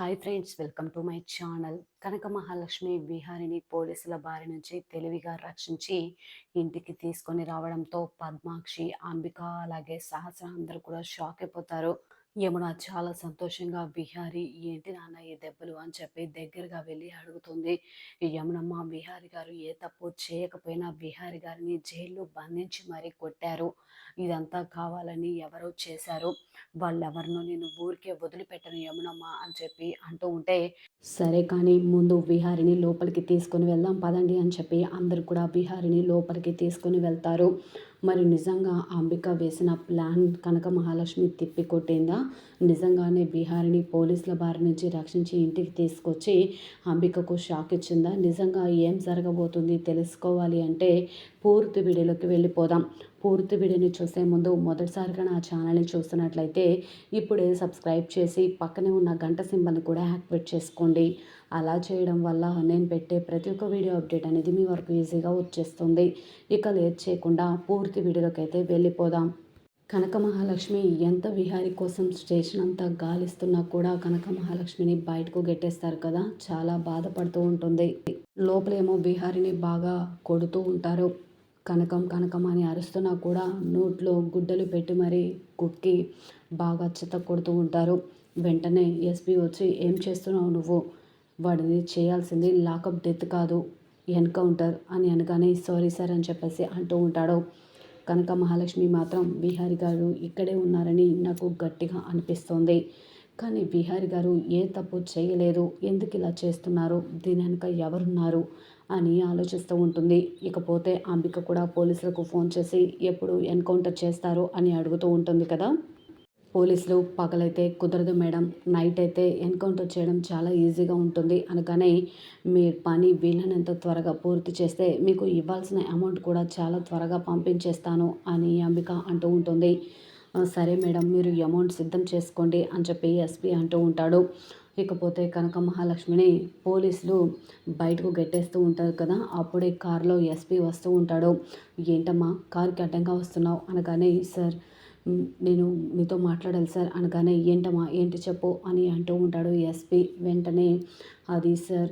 Hi friends welcome to my channel. Kanaka Mahalakshmi విహారిని పోలీసుల బారి నుంచి తెలివిగా రక్షించి ఇంటికి తీసుకొని రావడంతో పద్మాక్షి అంబిక అలాగే సహస్ర అందరూ కూడా షాక్ అయిపోతారు. యమున చాలా సంతోషంగా బిహారీ ఏంటి నాన్న ఈ దెబ్బలు? అని చెప్పి దగ్గరగా వెళ్ళి అడుగుతుంది. యమునమ్మ బిహారీ గారు ఏ తప్పు చేయకపోయినా బిహారీ గారిని జైల్లో బంధించి మరీ కొట్టారు. ఇదంతా కావాలని ఎవరో చేశారు. వాళ్ళెవరినో నేను ఊరికే వదిలిపెట్టను యమునమ్మ అని చెప్పి అంటూ ఉంటే సరే కానీ ముందు బిహారిని లోపలికి తీసుకొని వెళ్దాం పదండి అని చెప్పి అందరు కూడా బిహారిని లోపలికి తీసుకొని వెళ్తారు. మరి నిజంగా అంబిక వేసిన ప్లాన్ కనక మహాలక్ష్మి తిప్పికొట్టిందా? నిజంగానే బీహారిని పోలీసుల బారి నుంచి రక్షించి ఇంటికి తీసుకొచ్చి అంబికకు షాక్ ఇచ్చిందా? నిజంగా ఏం జరగబోతుంది? తెలుసుకోవాలి అంటే పూర్తి వీడియోలోకి వెళ్ళిపోదాం. పూర్తి వీడియోని చూసే ముందు మొదటిసారిగా నా ఛానల్ని చూస్తున్నట్లయితే ఇప్పుడే సబ్స్క్రైబ్ చేసి పక్కనే ఉన్న గంట సింబల్ని కూడా యాక్టివేట్ చేసుకోండి. అలా చేయడం వల్ల నేను పెట్టే ప్రతి ఒక్క వీడియో అప్డేట్ అనేది మీ వరకు ఈజీగా వచ్చేస్తుంది. ఇక లేట్ చేయకుండా పూర్తి వీడియోలోకి అయితే వెళ్ళిపోదాం. కనక మహాలక్ష్మి ఎంత విహారీ కోసం స్టేషన్ అంతా గాలిస్తున్నా కూడా కనక మహాలక్ష్మిని బయటకు గెట్టేస్తారు కదా? చాలా బాధపడుతూ ఉంటుంది. లోపలేమో విహారిని బాగా కొడుతూ ఉంటారు. కనకం కనకం అని అరుస్తున్నా కూడా నోట్లో గుడ్డలు పెట్టి మరీ కుక్కి బాగా చిత్త కొడుతూ ఉంటారు. వెంటనే ఎస్పీ వచ్చి ఏం చేస్తున్నావు నువ్వు? వాడిని చేయాల్సింది లాకప్ డెత్ కాదు ఎన్కౌంటర్ అని అనగానే సారీ సార్ అని చెప్పేసి అంటూ ఉంటాడు. కనక మహాలక్ష్మి మాత్రం బీహారి గారు ఇక్కడే ఉన్నారని నాకు గట్టిగా అనిపిస్తోంది. కానీ బీహారి గారు ఏ తప్పు చేయలేదు. ఎందుకు ఇలా చేస్తున్నారు? దీని వెనుక ఎవరున్నారు? అని ఆలోచిస్తూ ఉంటుంది. ఇకపోతే అంబిక కూడా పోలీసులకు ఫోన్ చేసి ఎప్పుడు ఎన్కౌంటర్ చేస్తారో అని అడుగుతూ ఉంటుంది కదా. పోలీసులు పగలైతే కుదరదు మేడం. నైట్ అయితే ఎన్కౌంటర్ చేయడం చాలా ఈజీగా ఉంటుంది అనగానే మీ పని వీలైనంత త్వరగా పూర్తి చేస్తే మీకు ఇవ్వాల్సిన అమౌంట్ కూడా చాలా త్వరగా పంపించేస్తాను అని అంబిక అంటూ ఉంటుంది. సరే మేడం మీరు అమౌంట్ సిద్ధం చేసుకోండి అని చెప్పి ఎస్పీ అంటూ ఉంటాడు. ఇకపోతే కనక మహాలక్ష్మిని పోలీసులు బయటకు గెట్టేస్తూ ఉంటారు కదా అప్పుడే కారులో ఎస్పీ వస్తూ ఉంటాడు. ఏంటమ్మా కారుకి అడ్డంగా వస్తున్నావు? అనగానే సార్ నేను మీతో మాట్లాడాలి సార్. అనగానే ఏంటమ్మా ఏంటి చెప్పు? అని అంటూ ఉంటాడు ఎస్పీ. వెంటనే అది సార్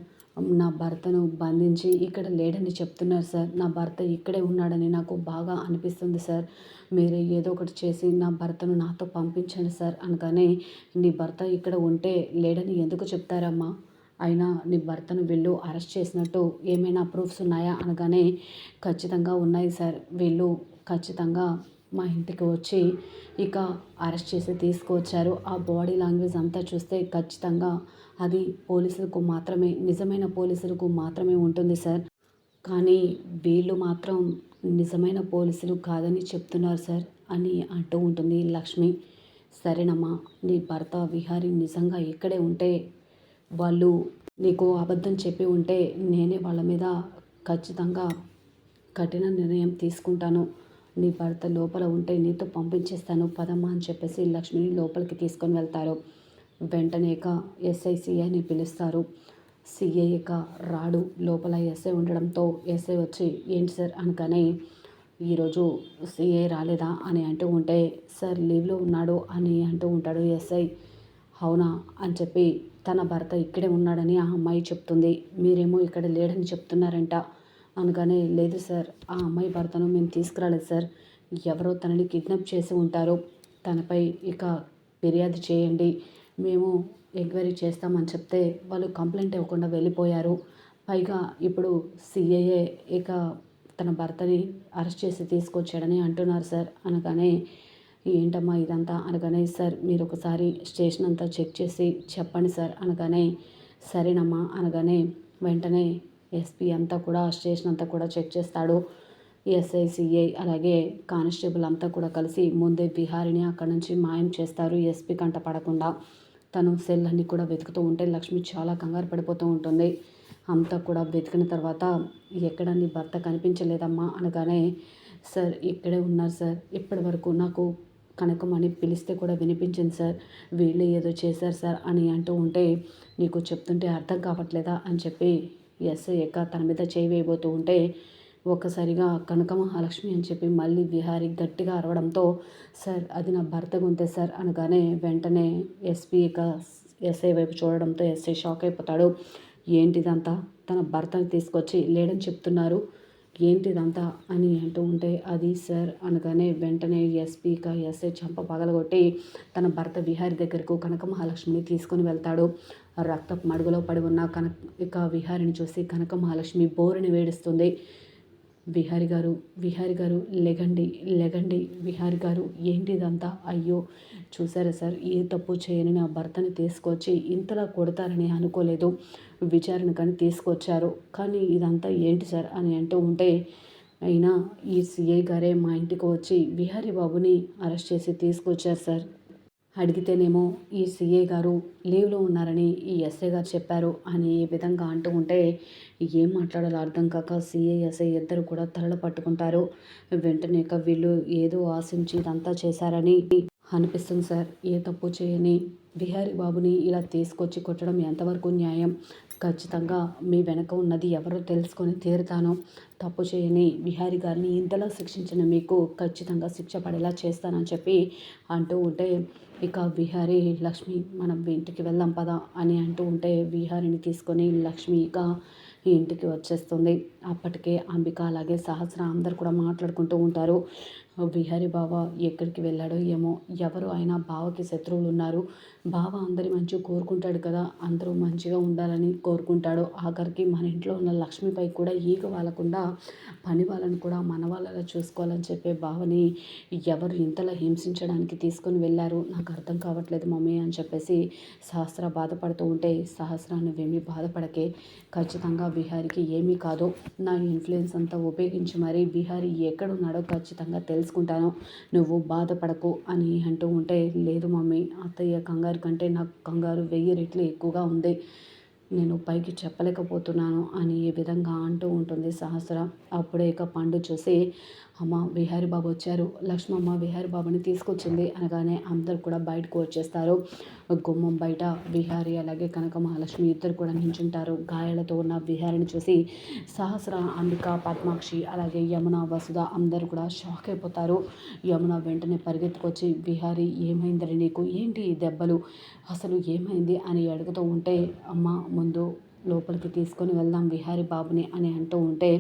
నా భర్తను బంధించి ఇక్కడ లేడని చెప్తున్నారు సార్. నా భర్త ఇక్కడే ఉన్నాడని నాకు బాగా అనిపిస్తుంది సార్. మీరే ఏదో ఒకటి చేసి నా భర్తను నాతో పంపించండి సార్ అనగానే నీ భర్త ఇక్కడ ఉంటే లేడని ఎందుకు చెప్తారమ్మా? అయినా నీ భర్తను వీళ్ళు అరెస్ట్ చేసినట్టు ఏమైనా ప్రూఫ్స్ ఉన్నాయా? అనగానే ఖచ్చితంగా ఉన్నాయి సార్. వీళ్ళు ఖచ్చితంగా మా ఇంటికి వచ్చి ఇక అరెస్ట్ చేసి తీసుకువచ్చారు. ఆ బాడీ లాంగ్వేజ్ అంతా చూస్తే ఖచ్చితంగా అది పోలీసులకు మాత్రమే నిజమైన పోలీసులకు మాత్రమే ఉంటుంది సార్. కానీ వీళ్ళు మాత్రం నిజమైన పోలీసులు కాదని చెప్తున్నారు సార్ అని అంటూ ఉంటుంది లక్ష్మి. సరేనమ్మా నీ భర్త విహారీ నిజంగా ఇక్కడే ఉంటే వాళ్ళు నీకు అబద్ధం చెప్పి ఉంటే నేనే వాళ్ళ మీద ఖచ్చితంగా కఠిన నిర్ణయం తీసుకుంటాను. నీ భర్త లోపల ఉంటే నీతో పంపించేస్తాను పదమ్మా అని చెప్పేసి లక్ష్మిని లోపలికి తీసుకొని వెళ్తారు. వెంటనేక ఇక అని పిలుస్తారు. సిఐక రాడు. లోపల ఎస్ఐ ఉండడంతో ఎస్ఐ వచ్చి ఏంటి సార్? అనగానే ఈరోజు సిఐ రాలేదా? అని అంటూ ఉంటే సార్ లీవ్లో ఉన్నాడు అని అంటూ ఉంటాడు ఎస్ఐ. అవునా? అని చెప్పి తన భర్త ఇక్కడే ఉన్నాడని ఆ అమ్మాయి చెప్తుంది. మీరేమో ఇక్కడ లేడని చెప్తున్నారంట. అనగానే లేదు సార్ ఆ అమ్మాయి భర్తను మేము తీసుకురాలేదు సార్. ఎవరో తనని కిడ్నాప్ చేసి ఉంటారో. తనపై ఇక ఫిర్యాదు చేయండి. మేము ఎంక్వైరీ చేస్తామని చెప్తే వాళ్ళు కంప్లైంట్ ఇవ్వకుండా వెళ్ళిపోయారు. పైగా ఇప్పుడు సిఐఏ ఇక తన భర్తని అరెస్ట్ చేసి తీసుకొచ్చాడని అంటున్నారు సార్. అనగానే ఏంటమ్మా ఇదంతా? అనగానే సార్ మీరు ఒకసారి స్టేషన్ అంతా చెక్ చేసి చెప్పండి సార్. అనగానే సరేనమ్మా. అనగానే వెంటనే ఎస్పీ అంతా కూడా స్టేషన్ అంతా కూడా చెక్ చేస్తాడు. ఎస్ఐ సిఐ అలాగే కానిస్టేబుల్ అంతా కూడా కలిసి ముందే బిహారిని అక్కడి నుంచి మాయం చేస్తారు. ఎస్పీ కంట పడకుండా తను సెల్ అన్ని కూడా వెతుకుతూ ఉంటే లక్ష్మి చాలా కంగారు పడిపోతూ ఉంటుంది. అంతా కూడా వెతికిన తర్వాత ఎక్కడ నీ భర్త కనిపించలేదమ్మా అనగానే సార్ ఇక్కడే ఉన్నారు సార్. ఇప్పటి వరకు నాకు కనకమని పిలిస్తే కూడా వినిపించింది సార్. వీళ్ళు ఏదో చేశారు సార్ అని అంటూ ఉంటే నీకు చెప్తుంటే అర్థం కావట్లేదా అని చెప్పి ఎస్ఐ ఎక్క తన మీద చేయి వేయబోతూ ఉంటే ఒక్కసారిగా కనక మహాలక్ష్మి అని చెప్పి మళ్ళీ విహారీ గట్టిగా అరవడంతో సార్ అది నా భర్త గొంతే సార్ అనగానే వెంటనే ఎస్పీ ఇక ఎస్ఐ వైపు చూడడంతో ఎస్ఐ షాక్ అయిపోతాడు. ఏంటిదంతా? తన భర్తను తీసుకొచ్చి లేడని చెప్తున్నారు. ఏంటిదంతా అని అంటూ ఉంటే అది సార్ అనగానే వెంటనే ఎస్పీక ఎస్ఐ చంప పగలగొట్టి తన భర్త విహారి దగ్గరకు కనక మహాలక్ష్మిని తీసుకొని వెళ్తాడు. రక్తపు మడుగులో పడి ఉన్న కనక ఇక విహారిని చూసి కనక మహాలక్ష్మి బోరుని వేడిస్తుంది. విహారి గారు విహారి గారు లెగండి లెగండి విహారి గారు ఏంటి ఇదంతా అయ్యో చూసారా సార్? ఏ తప్పు చేయని నా భర్తని తీసుకొచ్చి ఇంతలా కొడతారని అనుకోలేదు. విచారణ కానీ తీసుకొచ్చారు. కానీ ఇదంతా ఏంటి సార్ అని అంటూ ఉంటే అయినా ఈ సిఐ గారే మా ఇంటికి వచ్చి విహారీ బాబుని అరెస్ట్ చేసి తీసుకొచ్చారు సార్. అడిగితేనేమో ఈ సీఏ గారు లీవ్లో ఉన్నారని ఈ ఎస్ఐ గారు చెప్పారు అని ఈ విధంగా అంటూ ఉంటే ఏం మాట్లాడాలో అర్థం కాక సీఏ ఎస్ఐ ఇద్దరు కూడా తలలు పట్టుకుంటారు. వెంటనే వీళ్ళు ఏదో ఆశించి ఇదంతా చేశారని అనిపిస్తుంది సార్. ఏ తప్పు చేయని బిహారీ బాబుని ఇలా తీసుకొచ్చి కొట్టడం ఎంతవరకు న్యాయం? ఖచ్చితంగా మీ వెనక ఉన్నది ఎవరో తెలుసుకొని తీరుతాను తప్పు చేయని బిహారీ గారిని ఇంతలా శిక్షించిన మీకు ఖచ్చితంగా శిక్ష పడేలా చేస్తానని చెప్పి అంటూ ఉంటే ఇక విహారి లక్ష్మి మనం ఇంటికి వెళ్దాం పదా అని అంటూ ఉంటే విహారిని తీసుకొని లక్ష్మి ఇక ఇంటికి వచ్చేస్తుంది. అప్పటికే అంబిక అలాగే సహస్ర అందరు కూడా మాట్లాడుకుంటూ ఉంటారు. విహారి బావ ఎక్కడికి వెళ్ళాడో ఏమో ఎవరు అయినా బావకి శత్రువులు ఉన్నారు. బావ అందరి మంచిగా కోరుకుంటాడు కదా అందరూ మంచిగా ఉండాలని కోరుకుంటాడు. ఆఖరికి మన ఇంట్లో ఉన్న లక్ష్మిపై కూడా ఈగ వాళ్ళకుండా పని వాళ్ళని కూడా మన వాళ్ళలా చూసుకోవాలని చెప్పే బావని ఎవరు ఇంతలా హింసించడానికి తీసుకొని వెళ్ళారు. నాకు అర్థం కావట్లేదు మమ్మీ అని చెప్పేసి సహస్ర బాధపడుతూ ఉంటే సహస్ర నువ్వేమీ బాధపడకే ఖచ్చితంగా బీహారీకి ఏమీ కాదు. నా ఇన్ఫ్లుయెన్స్ అంతా ఉపయోగించి మరీ బీహారీ ఎక్కడున్నాడో ఖచ్చితంగా తెలుసుకుంటాను. నువ్వు బాధపడకు అని అంటూ ఉంటే లేదు మమ్మీ అత్తయ్య కంగారు కంటే నాకు కంగారు వెయ్యి రెట్లు ఎక్కువగా ఉంది. నేను పైకి చెప్పలేకపోతున్నాను అని ఈ విధంగా అంటూ ఉంటుంది సహస్ర. అప్పుడే ఇక పండు చూసి అమ్మ విహారీ బాబు వచ్చారు. లక్ష్మమ్మ విహారీ బాబుని తీసుకొచ్చింది. అనగానే అందరు కూడా బయటకు వచ్చేస్తారు. గుమ్మం బయట విహారీ అలాగే కనక మహాలక్ష్మి ఇద్దరు కూడా నించుంటారు. గాయాలతో ఉన్న విహారిని చూసి సహస్ర అంబిక పద్మాక్షి అలాగే యమున వసుధ అందరు కూడా షాక్ అయిపోతారు. యమున వెంటనే పరిగెత్తుకొచ్చి విహారీ ఏమైందని నీకు? ఏంటి ఈ దెబ్బలు? అసలు ఏమైంది? అని అడుగుతూ ఉంటే అమ్మ ముందు లోపలికి తీసుకొని వెళ్దాం విహారి బాబుని అని అంటూ ఉంటే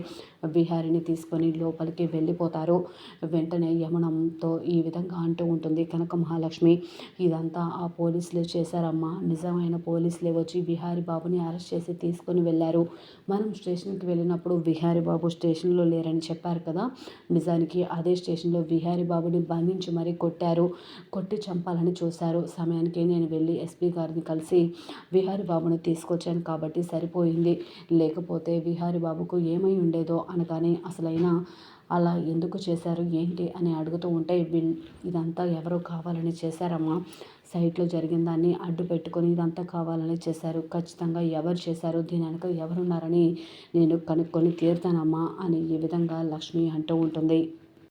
విహారిని తీసుకొని లోపలికి వెళ్ళిపోతారు. వెంటనే యమనంతో ఈ విధంగా అంటూ ఉంటుంది కనక మహాలక్ష్మి ఇదంతా ఆ పోలీసులే చేశారమ్మా. నిజమైన పోలీసులే వచ్చి విహారి బాబుని అరెస్ట్ చేసి తీసుకొని వెళ్ళారు. మనం స్టేషన్కి వెళ్ళినప్పుడు విహారి బాబు స్టేషన్లో లేరని చెప్పారు కదా. నిజానికి అదే స్టేషన్లో విహారి బాబుని బంధించి మరీ కొట్టారు. కొట్టి చంపాలని చూశారు. సమయానికి నేను వెళ్ళి ఎస్పీ గారిని కలిసి విహారి బాబుని తీసుకొచ్చాను కాబట్టి సరిపోయింది. లేకపోతే విహారి బాబుకు ఏమై ఉండేదో అనగానే అసలైన అలా ఎందుకు చేశారు ఏంటి అని అడుగుతూ ఉంటే ఇదంతా ఎవరో కావాలని చేశారమ్మా. సైట్లో జరిగిన దాన్ని అడ్డు పెట్టుకొని ఇదంతా కావాలని చేశారు. ఖచ్చితంగా ఎవరు చేశారు దీని వెనక ఎవరున్నారని నేను కనుక్కొని తీరుతానమ్మా అని ఈ విధంగా లక్ష్మి అంటూ ఉంటుంది.